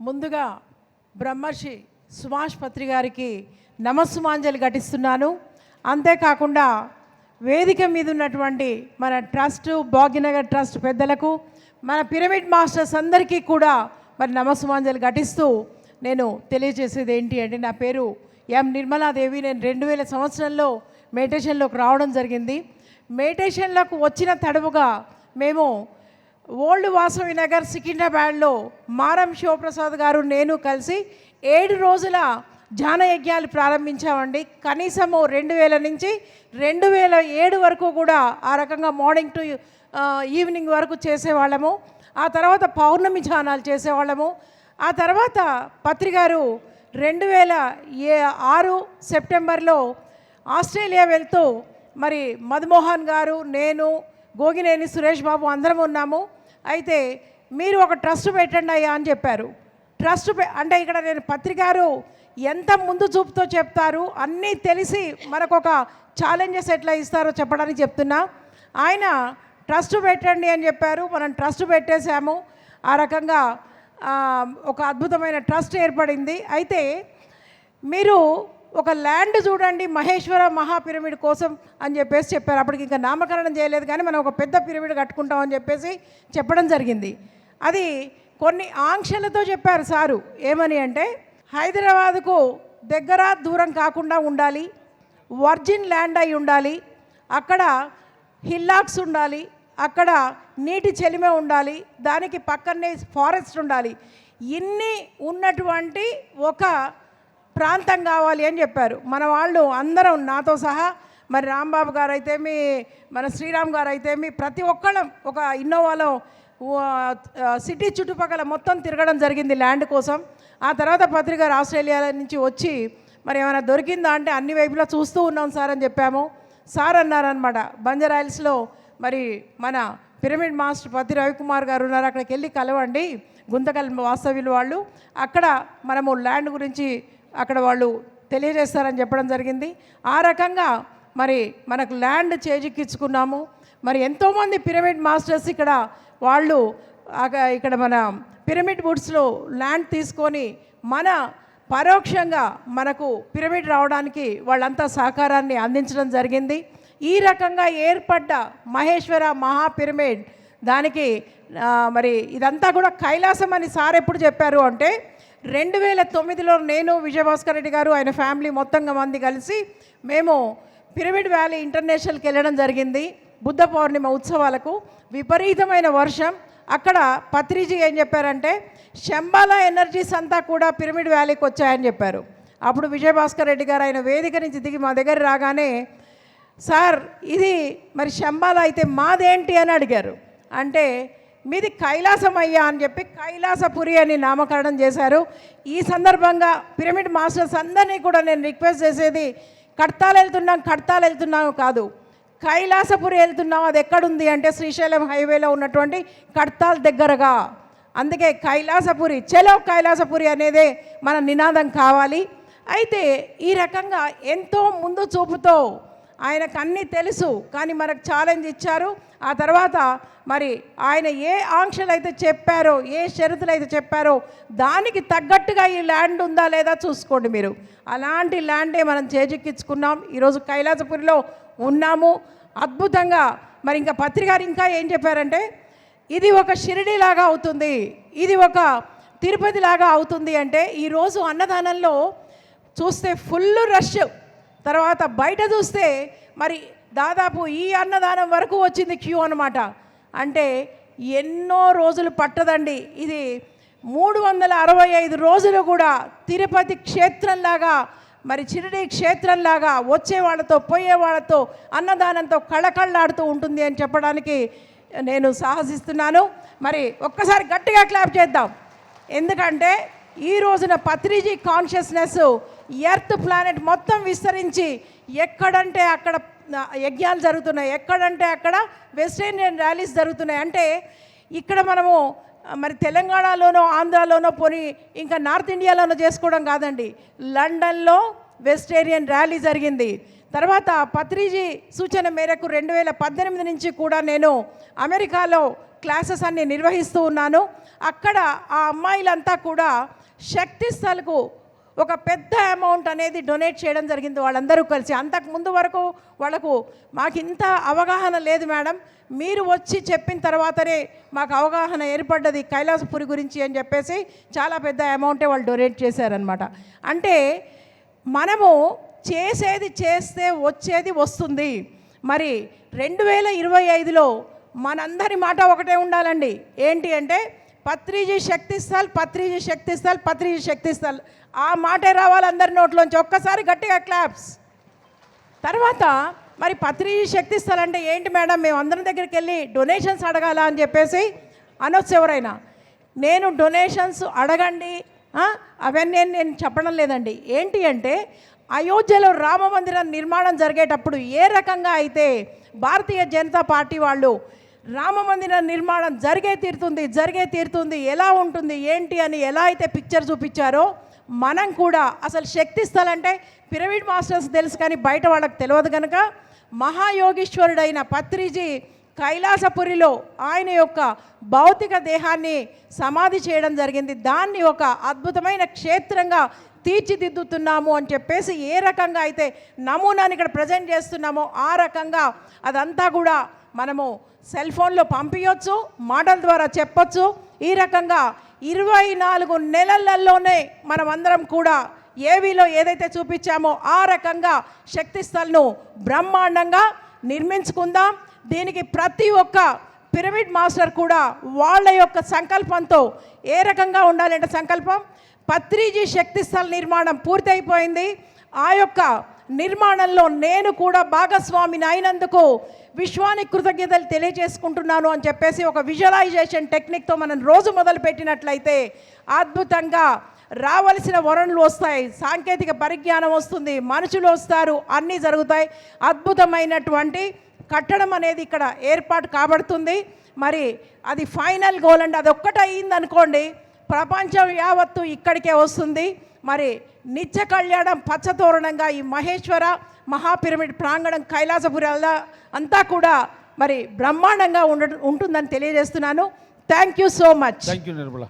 ముందుగా బ్రహ్మర్షి సుభాష్ పత్రి గారికి నమస్సుమాంజలి ఘటిస్తున్నాను. అంతేకాకుండా వేదిక మీద ఉన్నటువంటి మన ట్రస్ట్ భాగ్యనగర్ ట్రస్ట్ పెద్దలకు మన పిరమిడ్ మాస్టర్స్ అందరికీ కూడా మరి నమస్సుమాంజలి ఘటిస్తూ నేను తెలియజేసేది ఏంటి అంటే నా పేరు ఎం నిర్మలాదేవి. నేను రెండు వేల సంవత్సరంలో మెడిటేషన్లోకి రావడం జరిగింది. మెడిటేషన్లోకి వచ్చిన తడవుగా మేము ఓల్డ్ వాసవి నగర్ సికింద్రాబాద్లో మారం శివప్రసాద్ గారు నేను కలిసి ఏడు రోజుల ధ్యాన యజ్ఞాలు ప్రారంభించామండి. కనీసము రెండు వేల నుంచి రెండు వేల ఏడు వరకు కూడా ఆ రకంగా మార్నింగ్ టు ఈవినింగ్ వరకు చేసేవాళ్ళము. ఆ తర్వాత పౌర్ణమి ధ్యానాలు చేసేవాళ్ళము. ఆ తర్వాత పత్రికారు రెండు వేల ఏ ఆరు సెప్టెంబర్లో ఆస్ట్రేలియా వెళ్తూ మరి మధుమోహన్ గారు నేను గోగినేని సురేష్ బాబు అందరం ఉన్నాము. అయితే మీరు ఒక ట్రస్ట్ పెట్టండి అయ్యా అని చెప్పారు. ట్రస్ట్ పె- అంటే ఇక్కడ నేను పత్రికారు ఎంత ముందు చూపుతో చెప్తారు అన్నీ తెలిసి మనకు ఒక ఛాలెంజెస్ ఎట్లా ఇస్తారో చెప్పడానికి చెప్తున్నా. ఆయన ట్రస్ట్ పెట్టండి అని చెప్పారు. మనం ట్రస్ట్ పెట్టేశాము. ఆ రకంగా ఒక అద్భుతమైన ట్రస్ట్ ఏర్పడింది. అయితే మీరు ఒక ల్యాండ్ చూడండి మహేశ్వర మహాపిరమిడ్ కోసం అని చెప్పేసి చెప్పారు. అప్పటికి ఇంకా నామకరణం చేయలేదు కానీ మనం ఒక పెద్ద పిరమిడ్ కట్టుకుంటాం అని చెప్పేసి చెప్పడం జరిగింది. అది కొన్ని ఆంక్షలతో చెప్పారు సారు. ఏమని అంటే హైదరాబాద్కు దగ్గర దూరం కాకుండా ఉండాలి వర్జిన్ ల్యాండ్ అయి ఉండాలి అక్కడ హిల్లాక్స్ ఉండాలి అక్కడ నీటి చెలిమే ఉండాలి దానికి పక్కనే ఫారెస్ట్ ఉండాలి. ఇన్ని ఉన్నటువంటి ఒక ప్రాంతం కావాలి అని చెప్పారు. మన వాళ్ళు అందరం నాతో సహా మరి రాంబాబు గారు అయితేమి మన శ్రీరామ్ గారు అయితేమి ప్రతి ఒక్కళ్ళం ఒక ఇన్నోవాలో సిటీ చుట్టుపక్కల మొత్తం తిరగడం జరిగింది ల్యాండ్ కోసం. ఆ తర్వాత పత్రిక ఆస్ట్రేలియా నుంచి వచ్చి మరి ఏమైనా దొరికిందా అంటే అన్ని వైపులా చూస్తూ ఉన్నాం సార్ అని చెప్పాము. సార్ అన్నారనమాట బంజరాయిల్స్లో మరి మన పిరమిడ్ మాస్టర్ పతి రవికుమార్ గారు ఉన్నారు అక్కడికి వెళ్ళి కలవండి. గుంతకల్ వాస్తవ్యులు వాళ్ళు. అక్కడ మనము ల్యాండ్ గురించి అక్కడ వాళ్ళు తెలియజేస్తారని చెప్పడం జరిగింది. ఆ రకంగా మరి మనకు ల్యాండ్ చేజిక్కించుకున్నాము. మరి ఎంతోమంది పిరమిడ్ మాస్టర్స్ ఇక్కడ వాళ్ళు ఇక్కడ మన పిరమిడ్ వుడ్స్లో ల్యాండ్ తీసుకొని మన పరోక్షంగా మనకు పిరమిడ్ రావడానికి వాళ్ళంతా సహకారాన్ని అందించడం జరిగింది. ఈ రకంగా ఏర్పడ్డ మహేశ్వర మహా పిరమిడ్ దానికి మరి ఇదంతా కూడా కైలాసం అని సార్ ఎప్పుడు చెప్పారు అంటే రెండు వేల తొమ్మిదిలో నేను విజయభాస్కర్ రెడ్డి గారు ఆయన ఫ్యామిలీ మొత్తంగా మంది కలిసి మేము పిరమిడ్ వ్యాలీ ఇంటర్నేషనల్కి వెళ్ళడం జరిగింది బుద్ధ పౌర్ణిమ ఉత్సవాలకు. విపరీతమైన వర్షం. అక్కడ పత్రిజీ ఏం చెప్పారంటే శంబాల ఎనర్జీస్ అంతా కూడా పిరమిడ్ వ్యాలీకి వచ్చాయని చెప్పారు. అప్పుడు విజయభాస్కర్ రెడ్డి గారు ఆయన వేదిక నుంచి దిగి మా దగ్గర రాగానే సార్ ఇది మరి శంబాల అయితే మాదేంటి? అని అడిగారు. అంటే మీది కైలాసమయ్య అని చెప్పి కైలాసపురి అని నామకరణం చేశారు. ఈ సందర్భంగా పిరమిడ్ మాస్టర్స్ అందరినీ కూడా నేను రిక్వెస్ట్ చేసేది కడతాలు వెళ్తున్నాం కడతాలు వెళ్తున్నాం కాదు. కైలాసపురి వెళ్తున్నాం అది ఎక్కడుంది అంటే శ్రీశైలం హైవేలో ఉన్నటువంటి కడతాల్ దగ్గరగా. అందుకే కైలాసపురి చలో కైలాసపురి అనేదే మన నినాదం కావాలి. అయితే ఈ రకంగా ఎంతో ముందు చూపుతో ఆయనకు అన్నీ తెలుసు కానీ మనకు ఛాలెంజ్ ఇచ్చారు. ఆ తర్వాత మరి ఆయన ఏ ఆంక్షలు అయితే చెప్పారో ఏ షరతులు అయితే చెప్పారో దానికి తగ్గట్టుగా ఈ ల్యాండ్ ఉందా లేదా చూసుకోండి మీరు. అలాంటి ల్యాండే మనం చేజిక్కించుకున్నాం. ఈరోజు కైలాసపురిలో ఉన్నాము. అద్భుతంగా మరి ఇంకా పత్రికారు ఇంకా ఏం చెప్పారంటే ఇది ఒక షిరిడి లాగా అవుతుంది. ఇది ఒక తిరుపతిలాగా అవుతుంది అంటే ఈరోజు అన్నదానంలో చూస్తే ఫుల్ రష్ తర్వాత బయట చూస్తే మరి దాదాపు ఈ అన్నదానం వరకు వచ్చింది క్యూ అనమాట అంటే ఎన్నో రోజులు పట్టదండి. ఇది మూడు వందల అరవై ఐదు రోజులు కూడా తిరుపతి క్షేత్రంలాగా మరి చిరుడి క్షేత్రంలాగా వచ్చేవాళ్ళతో పోయేవాళ్ళతో పోయే వాళ్ళతో అన్నదానంతో కళకళ్ళాడుతూ ఉంటుంది అని చెప్పడానికి నేను సాహసిస్తున్నాను. మరి ఒక్కసారి గట్టిగా క్లాప్ చేద్దాం. ఎందుకంటే ఈ రోజున పత్రిజీ కాన్షియస్నెస్ ఎర్త్ ప్లానెట్ మొత్తం విస్తరించి ఎక్కడంటే అక్కడ యజ్ఞాలు జరుగుతున్నాయి. ఎక్కడంటే అక్కడ వెస్ట్ ఇండియన్ ర్యాలీస్ జరుగుతున్నాయి. అంటే ఇక్కడ మనము మరి తెలంగాణలోనో ఆంధ్రాలోనో పోని ఇంకా నార్త్ ఇండియాలోనో చేసుకోవడం కాదండి. లండన్లో వెజిటేరియన్ ర్యాలీ జరిగింది. తర్వాత పత్రిజీ సూచన మేరకు రెండు వేల పద్దెనిమిది నుంచి కూడా నేను అమెరికాలో క్లాసెస్ అన్ని నిర్వహిస్తూ ఉన్నాను. అక్కడ ఆ అమ్మాయిలంతా కూడా శక్తి స్థలకు ఒక పెద్ద అమౌంట్ అనేది డొనేట్ చేయడం జరిగింది వాళ్ళందరూ కలిసి. అంతకు ముందు వరకు వాళ్ళకు మాకు ఇంత అవగాహన లేదు మేడం. మీరు వచ్చి చెప్పిన తర్వాతనే మాకు అవగాహన ఏర్పడ్డది కైలాసపురి గురించి అని చెప్పేసి చాలా పెద్ద అమౌంటే వాళ్ళు డొనేట్ చేశారనమాట అంటే మనము చేసేది చేస్తే వచ్చేది వస్తుంది. మరి రెండు వేల ఇరవై ఐదులో మనందరి మాట ఒకటే ఉండాలండి. ఏంటి అంటే పత్రిజీ శక్తిస్థల్ పత్రిజీ శక్తిస్థల్ పత్రిజీ శక్తిస్థల్ ఆ మాటే రావాలి అందరి నోట్లోంచి. ఒక్కసారి గట్టిగా క్లాప్స్. తర్వాత మరి పత్రిజీ శక్తిస్థల్ అంటే ఏంటి మేడం? మేము అందరం దగ్గరికి వెళ్ళి డొనేషన్స్ అడగాల అని చెప్పేసి అనొచ్చు ఎవరైనా. నేను డొనేషన్స్ అడగండి అవన్నీ నేను చెప్పడం లేదండి. ఏంటి అంటే అయోధ్యలో రామ మందిరం నిర్మాణం జరిగేటప్పుడు ఏ రకంగా అయితే భారతీయ జనతా పార్టీ వాళ్ళు రామమందిరం నిర్మాణం జరిగే తీరుతుంది జరిగే తీరుతుంది ఎలా ఉంటుంది ఏంటి అని ఎలా అయితే పిక్చర్ చూపించారో మనం కూడా అసలు శక్తి స్థలంటే పిరమిడ్ మాస్టర్స్ తెలుసు కానీ బయట వాళ్ళకి తెలియదు కనుక మహాయోగీశ్వరుడైన పత్రిజీ కైలాసపురిలో ఆయన యొక్క భౌతిక దేహాన్ని సమాధి చేయడం జరిగింది. దాన్ని ఒక అద్భుతమైన క్షేత్రంగా తీర్చిదిద్దుతున్నాము అని చెప్పేసి ఏ రకంగా అయితే నమూనాని ఇక్కడ ప్రజెంట్ చేస్తున్నామో ఆ రకంగా అదంతా కూడా మనము సెల్ ఫోన్లో పంపించవచ్చు మాటల ద్వారా చెప్పొచ్చు. ఈ రకంగా ఇరవై నాలుగు నెలలలోనే మనమందరం కూడా ఏవీలో ఏదైతే చూపించామో ఆ రకంగా శక్తిస్థల్ను బ్రహ్మాండంగా నిర్మించుకుందాం. దీనికి ప్రతి ఒక్క పిరమిడ్ మాస్టర్ కూడా వాళ్ళ యొక్క సంకల్పంతో ఏ రకంగా ఉండాలంటే సంకల్పం? పత్రిజీ శక్తి స్థల నిర్మాణం పూర్తయిపోయింది. ఆ యొక్క నిర్మాణంలో నేను కూడా భాగస్వామిని అయినందుకు విశ్వానికి కృతజ్ఞతలు తెలియజేసుకుంటున్నాను అని చెప్పేసి ఒక విజువలైజేషన్ టెక్నిక్తో మనం రోజు మొదలు పెట్టినట్లయితే అద్భుతంగా రావలసిన వనరులు వస్తాయి. సాంకేతిక పరిజ్ఞానం వస్తుంది. మనుషులు వస్తారు. అన్నీ జరుగుతాయి. అద్భుతమైనటువంటి కట్టడం అనేది ఇక్కడ ఏర్పాటు కాబడుతుంది. మరి అది ఫైనల్ గోల్ అండి. అది ఒక్కటి అనుకోండి ప్రపంచం యావత్తు ఇక్కడికే వస్తుంది. మరి నిత్య కళ్యాణం పచ్చతోరణంగా ఈ మహేశ్వర మహాపిరమిడ్ ప్రాంగణం కైలాసపురి అంతా కూడా మరి బ్రహ్మాండంగా ఉండ ఉంటుందని తెలియజేస్తున్నాను. Thank you so much. Thank you Nirmala.